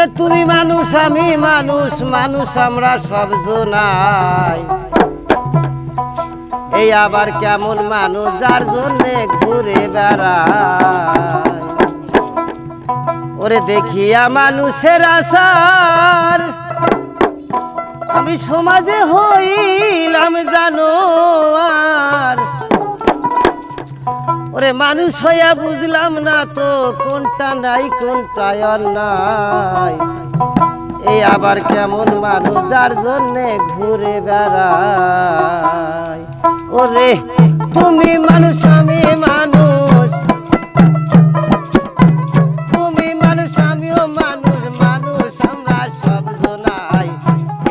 ওরে তুমি মানুষ, আমি মানুষ মানুষ আমরা সব জনাই। এই আবার কেমন মানুষ যার জন্যে ঘুরে বেড়ায়। ওরে দেখিয়া মানুষের আসার আমি সমাজে হইলাম মানুষ হইয়া বুঝলাম না তো, কোনটা নাই কোনটা নাই। এই আবার কেমন মানুষ যার জন্যে ঘুরে বেড়ায়? ওরে, তুমি মানুষ, আমি মানুষ। তুমি মানুষ, আমিও মানুষ মানুষ আমরা সব জনাই।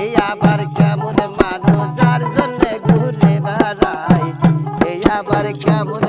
এই আবার কেমন মানুষ যার জন্য ঘুরে বেড়াই এই আবার কেমন